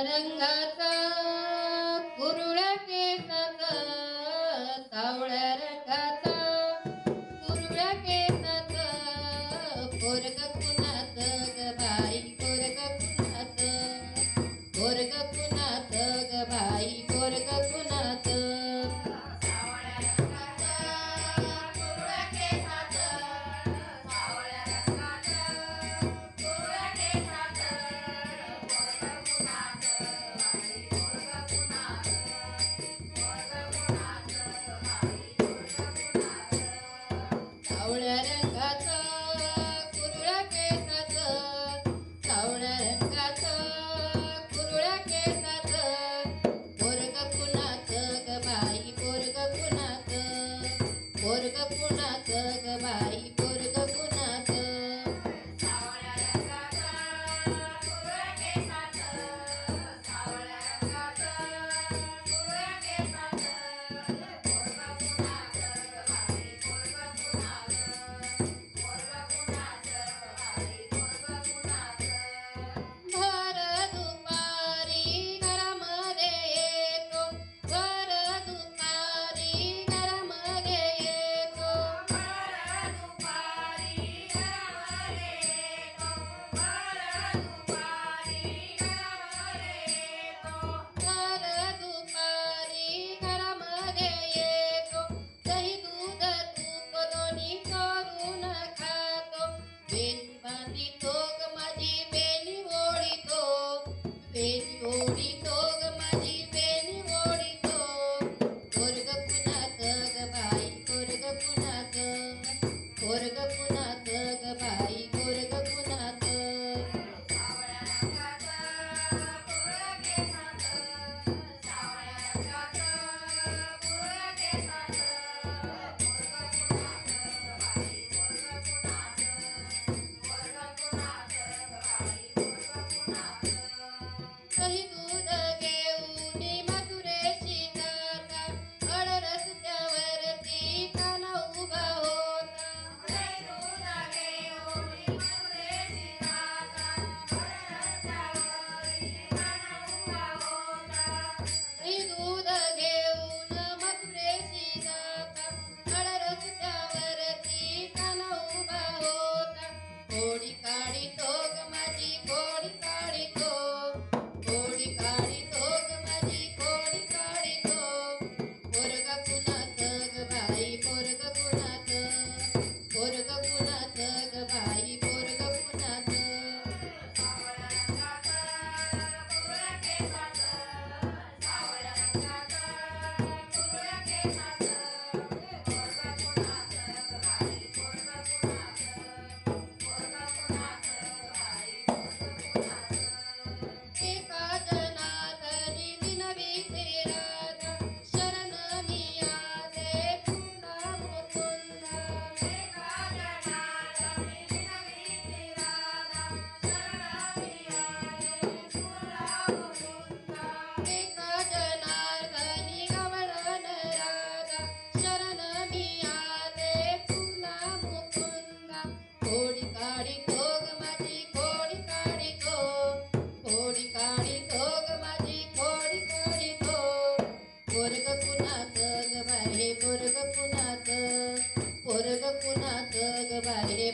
रंगाचा कुरुळ्या केसाचा सावळ्या रंगाचा कुरुळ्या केसाचा पोरग कुणात ग बाई पोरग कुणात पोरग कुणात ग बाई पोरग कुणात ಭಗವದೇ